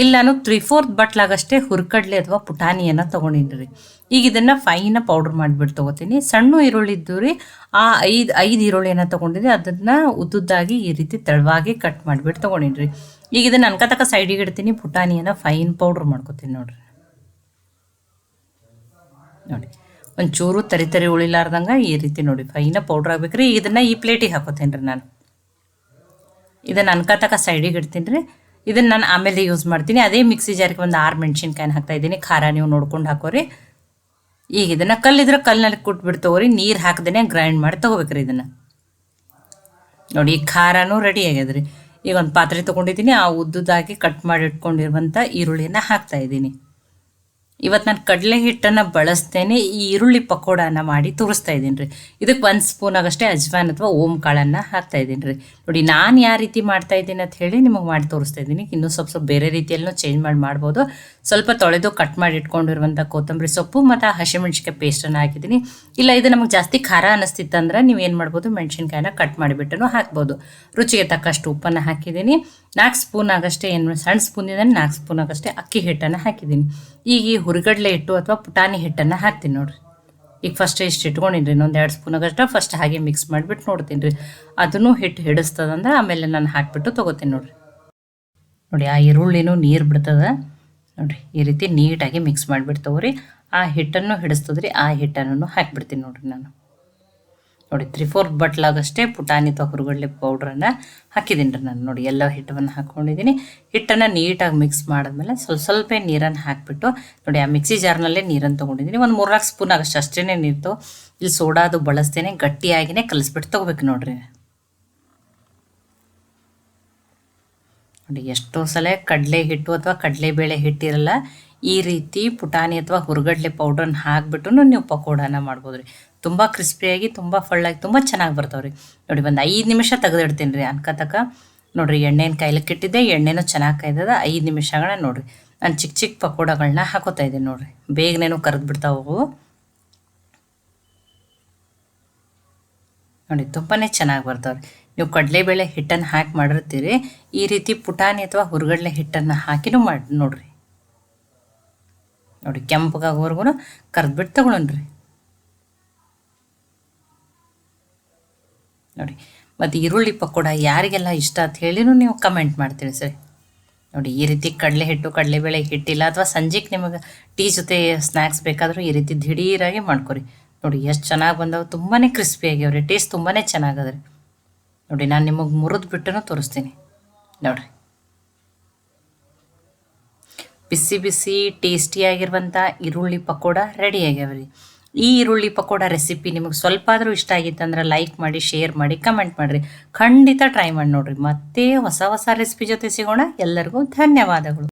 ಇಲ್ಲಿ, ನಾನು three fourth ಬಟ್ಲಾಗಷ್ಟೇ ಹುರ್ಕಡ್ಲೆ ಅಥವಾ ಪುಟಾಣಿಯನ್ನು ತೊಗೊಂಡಿನಿ ಈಗ ಇದನ್ನು ಫೈನ ಪೌಡ್ರ್ ಮಾಡಿಬಿಟ್ಟು ತೊಗೋತೀನಿ. ಸಣ್ಣ ಈರುಳ್ಳಿ ಇದ್ದು ರೀ, ಆ ಐದು ಐದು ಈರುಳ್ಳಿಯನ್ನು ತೊಗೊಂಡಿದ್ದೆ ಅದನ್ನು ಉದ್ದುದ್ದಾಗಿ ಈ ರೀತಿ ತೆಳುವಾಗಿ ಕಟ್ ಮಾಡಿಬಿಟ್ಟು ತೊಗೊಂಡಿನಿ ಈಗ ಇದನ್ನು ಅನ್ಕತಕ್ಕ ಸೈಡಿಗೆ ಇಡ್ತೀನಿ. ಪುಟಾಣಿಯನ್ನು ಫೈನ್ ಪೌಡ್ರ್ ಮಾಡ್ಕೊತೀನಿ ನೋಡ್ರಿ. ನೋಡಿ, ಒಂಚೂರು ತರಿ ತರಿ ಉಳಿಲಾರ್ದಂಗೆ ಈ ರೀತಿ ನೋಡಿ ಫೈನ ಪೌಡ್ರ್ ಆಗ್ಬೇಕ್ರಿ. ಇದನ್ನು ಈ ಪ್ಲೇಟಿಗೆ ಹಾಕೋತೀನಿ ರೀ ನಾನು. ಇದನ್ನು ಅನ್ಕತಕ್ಕ ಸೈಡಿಗೆ ಇಡ್ತೀನಿ ರೀ. ಇದನ್ನು ನಾನು ಆಮೇಲೆ ಯೂಸ್ ಮಾಡ್ತೀನಿ. ಅದೇ ಮಿಕ್ಸಿ ಜಾರಿಗೆ ಒಂದು ಆರು ಮೆಣಸಿನ್ಕಾಯಿನ ಹಾಕ್ತಾ ಇದ್ದೀನಿ. ಖಾರ ನೀವು ನೋಡ್ಕೊಂಡು ಹಾಕೋರಿ. ಈಗ ಇದನ್ನು ಕಲ್ಲಿದ್ರೆ ಕಲ್ಲಿನಲ್ಲಿ ಕುಟ್ಬಿಟ್ಟು ನೀರು ಹಾಕ್ದೇ ಗ್ರೈಂಡ್ ಮಾಡಿ ತೊಗೋಬೇಕ್ರಿ ಇದನ್ನು. ನೋಡಿ, ಈ ಖಾರನೂ ರೆಡಿ ಆಗ್ಯದ್ರಿ. ಈಗ ಒಂದು ಪಾತ್ರೆ ತೊಗೊಂಡಿದ್ದೀನಿ. ಆ ಉದ್ದುದಾಗಿ ಕಟ್ ಮಾಡಿ ಇಟ್ಕೊಂಡಿರುವಂಥ ಈರುಳ್ಳಿನ ಹಾಕ್ತಾ ಇದ್ದೀನಿ. ಇವತ್ತು ನಾನು ಕಡಲೆ ಹಿಟ್ಟನ್ನು ಬಳಸ್ತೇನೆ, ಈ ಈರುಳ್ಳಿ ಪಕೋಡಾನ ಮಾಡಿ ತೋರಿಸ್ತಾ ಇದ್ದೀನಿ ರೀ. ಇದಕ್ಕೆ ಒಂದು ಸ್ಪೂನ್ ಆಗಷ್ಟೇ ಅಜ್ವಾನ್ ಅಥವಾ ಓಂ ಕಾಳನ್ನು ಹಾಕ್ತಾ ಇದ್ದೀನಿ ರೀ. ನೋಡಿ, ನಾನು ಯಾವ ರೀತಿ ಮಾಡ್ತಾ ಇದ್ದೀನಿ ಅಂತ ಹೇಳಿ ನಿಮಗೆ ಮಾಡಿ ತೋರಿಸ್ತಾ ಇದ್ದೀನಿ. ಇನ್ನೂ ಸ್ವಲ್ಪ ಸ್ವಲ್ಪ ಬೇರೆ ರೀತಿಯಲ್ಲೂ ಚೇಂಜ್ ಮಾಡಿ ಮಾಡ್ಬೋದು. ಸ್ವಲ್ಪ ತೊಳೆದು ಕಟ್ ಮಾಡಿ ಇಟ್ಕೊಂಡಿರುವಂಥ ಕೊತ್ತಂಬರಿ ಸೊಪ್ಪು ಮತ್ತು ಹಸಿಮೆಣ್ಸಿಕಾಯಿ ಪೇಸ್ಟನ್ನು ಹಾಕಿದ್ದೀನಿ. ಇಲ್ಲ, ಇದು ನಮಗೆ ಜಾಸ್ತಿ ಖಾರ ಅನ್ನಿಸ್ತಿತ್ತಂದ್ರೆ ನೀವು ಏನು ಮಾಡ್ಬೋದು ಮೆಣಸಿನ್ಕಾಯಿನ ಕಟ್ ಮಾಡಿಬಿಟ್ಟು ಹಾಕ್ಬೋದು. ರುಚಿಗೆ ತಕ್ಕಷ್ಟು ಉಪ್ಪನ್ನು ಹಾಕಿದ್ದೀನಿ. ನಾಲ್ಕು ಸ್ಪೂನ್ ಆಗಷ್ಟೇ, ಏನು, ಸಣ್ಣ ಸ್ಪೂನಿಂದ ನಾಲ್ಕು ಸ್ಪೂನ್ ಆಗಷ್ಟೇ ಅಕ್ಕಿ ಹಿಟ್ಟನ್ನು ಹಾಕಿದ್ದೀನಿ. ಈಗ ಈ ಹುರಿಗಡಲೆ ಹಿಟ್ಟು ಅಥವಾ ಪುಟಾಣಿ ಹಿಟ್ಟನ್ನು ಹಾಕ್ತೀನಿ ನೋಡ್ರಿ. ಈಗ ಫಸ್ಟ್ ಇಷ್ಟು ಇಟ್ಕೊಂಡಿನಿ ಇನ್ನೊಂದು ಎರಡು ಸ್ಪೂನ್ ಆಗಷ್ಟ ಫಸ್ಟ್ ಹಾಗೆ ಮಿಕ್ಸ್ ಮಾಡಿಬಿಟ್ಟು ನೋಡ್ತೀನಿ ರೀ ಅದನ್ನು ಹಿಟ್ಟು ಹಿಡಿಸ್ತದಂದ್ರೆ ಆಮೇಲೆ ನಾನು ಹಾಕಿಬಿಟ್ಟು ತೊಗೋತೀನಿ ನೋಡ್ರಿ. ನೋಡಿ, ಆ ಈರುಳ್ಳಿನೂ ನೀರು ಬಿಡ್ತದ. ನೋಡಿರಿ, ಈ ರೀತಿ ನೀಟಾಗಿ ಮಿಕ್ಸ್ ಮಾಡಿಬಿಟ್ಟು ತಗೋರಿ. ಆ ಹಿಟ್ಟನ್ನು ಹಿಡಿಸ್ತದ್ರಿ, ಆ ಹಿಟ್ಟನ್ನು ಹಾಕಿಬಿಡ್ತೀನಿ ನೋಡಿರಿ ನಾನು. ನೋಡಿ ತ್ರೀ ಫೋರ್ತ್ ಬಟ್ಲಾಗಷ್ಟೇ ಪುಟಾಣಿ ಅಥವಾ ಹುರುಗಡ್ಲೆ ಪೌಡ್ರನ್ನು ಹಾಕಿದ್ದೀನಿ ರೀ ನಾನು. ನೋಡಿ, ಎಲ್ಲ ಹಿಟ್ಟನ್ನು ಹಾಕ್ಕೊಂಡಿದ್ದೀನಿ ಹಿಟ್ಟನ್ನು ನೀಟಾಗಿ ಮಿಕ್ಸ್ ಮಾಡಿದ್ಮೇಲೆ ಸ್ವಲ್ಪ ಸ್ವಲ್ಪ ನೀರನ್ನು ಹಾಕಿಬಿಟ್ಟು, ನೋಡಿ, ಆ ಮಿಕ್ಸಿ ಜಾರ್ನಲ್ಲೇ ನೀರನ್ನು ತೊಗೊಂಡಿದ್ದೀನಿ. ಒಂದು ಮೂರ್ನಾಲ್ಕು ಸ್ಪೂನ್ ಆಗಷ್ಟು ಅಷ್ಟೇ ನೀರು ಇಲ್ಲಿ ಸೋಡಾದು ಬಳಸ್ತೇನೆ, ಗಟ್ಟಿಯಾಗಿನೇ ಕಲಿಸ್ಬಿಟ್ಟು ತೊಗೋಬೇಕು ನೋಡಿರಿ. ನೋಡಿ, ಎಷ್ಟೋ ಸಲ ಕಡಲೆ ಹಿಟ್ಟು ಅಥವಾ ಕಡಲೆಬೇಳೆ ಹಿಟ್ಟಿರಲ್ಲ ಈ ರೀತಿ ಪುಟಾಣಿ ಅಥವಾ ಹುರುಗಡ್ಲೆ ಪೌಡ್ರನ್ನ ಹಾಕ್ಬಿಟ್ಟು ನೀವು ಪಕೋಡಾನ ಮಾಡ್ಬೋದು ರೀ ತುಂಬ ಕ್ರಿಸ್ಪಿಯಾಗಿ, ತುಂಬ ಫಳ್ಳಾಗಿ, ತುಂಬ ಚೆನ್ನಾಗಿ ಬರ್ತಾವ್ರಿ. ರೀ ನೋಡಿ, ಒಂದು ಐದು ನಿಮಿಷ ತೆಗೆದಿಡ್ತೀನಿ ರೀ ಅನ್ಕತಕ ನೋಡಿರಿ, ಎಣ್ಣೆನ ಕೈಲಕ್ಕೆ ಇಟ್ಟಿದ್ದೆ, ಎಣ್ಣೆನೂ ಚೆನ್ನಾಗಿ ಕಾಯ್ದದ, ಐದು ನಿಮಿಷಗಳ ನೋಡಿರಿ. ನಾನು ಚಿಕ್ಕ ಚಿಕ್ಕ ಪಕೋಡಗಳನ್ನ ಹಾಕೋತಾ ಇದ್ದೀನಿ ನೋಡಿರಿ. ಬೇಗನೇನು ಕರೆದು ಬಿಡ್ತಾವು ನೋಡಿ ತುಂಬಾ ಚೆನ್ನಾಗಿ ಬರ್ತಾವ್ರಿ. ರೀ ನೀವು ಕಡಲೆಬೇಳೆ ಹಿಟ್ಟನ್ನು ಹಾಕಿ ಮಾಡಿರ್ತೀರಿ. ಈ ರೀತಿ ಪುಟಾಣಿ ಅಥವಾ ಹುರುಗಡಲೆ ಹಿಟ್ಟನ್ನು ಹಾಕಿನೂ ಮಾಡಿ ನೋಡಿರಿ. ನೋಡಿ ಕೆಂಪಗಾಗೋವರೆಗೂ ಕರೆದ್ಬಿಟ್ಟು ತಗೊಳನ್ರಿ. ನೋಡಿ. ಮತ್ತು ಈರುಳ್ಳಿ ಪಕೋಡ ಯಾರಿಗೆಲ್ಲ ಇಷ್ಟ ಅಂತ ಹೇಳಿನೂ ನೀವು ಕಮೆಂಟ್ ಮಾಡ್ತೀರಿ ಸರಿ. ನೋಡಿ, ಈ ರೀತಿ ಕಡಲೆ ಹಿಟ್ಟು ಕಡಲೆಬೇಳೆ ಹಿಟ್ಟಿಲ್ಲ ಅಥವಾ ಸಂಜೆಗೆ ನಿಮಗೆ ಟೀ ಜೊತೆ ಸ್ನ್ಯಾಕ್ಸ್ ಬೇಕಾದರೂ ಈ ರೀತಿ ದಿಢೀರಾಗಿ ಮಾಡ್ಕೊರಿ. ನೋಡಿ, ಎಷ್ಟು ಚೆನ್ನಾಗಿ ಬಂದವು ತುಂಬಾ ಕ್ರಿಸ್ಪಿ ಆಗ್ಯಾವ್ರಿ ಟೇಸ್ಟ್ ತುಂಬಾ ಚೆನ್ನಾಗದ್ರಿ ನೋಡಿ, ನಾನು ನಿಮಗೆ ಮುರಿದು ಬಿಟ್ಟು ತೋರಿಸ್ತೀನಿ. ನೋಡಿರಿ. ಬಿಸಿ ಬಿಸಿ ಟೇಸ್ಟಿಯಾಗಿರುವಂಥ ಈರುಳ್ಳಿ ಪಕೋಡ ರೆಡಿ ಆಗ್ಯಾವ್ರಿ ಈ ಈರುಳ್ಳಿ ಪಕೋಡ ರೆಸಿಪಿ ನಿಮಗೆ ಸ್ವಲ್ಪ ಆದರೂ ಇಷ್ಟ ಆಗಿತ್ತಂದ್ರೆ ಲೈಕ್ ಮಾಡಿ ಶೇರ್ ಮಾಡಿ ಕಮೆಂಟ್ ಮಾಡಿರಿ. ಖಂಡಿತ ಟ್ರೈ ಮಾಡಿ ನೋಡಿರಿ. ಮತ್ತೆ ಹೊಸ ಹೊಸ ರೆಸಿಪಿ ಜೊತೆ ಸಿಗೋಣ. ಎಲ್ಲರಿಗೂ ಧನ್ಯವಾದಗಳು.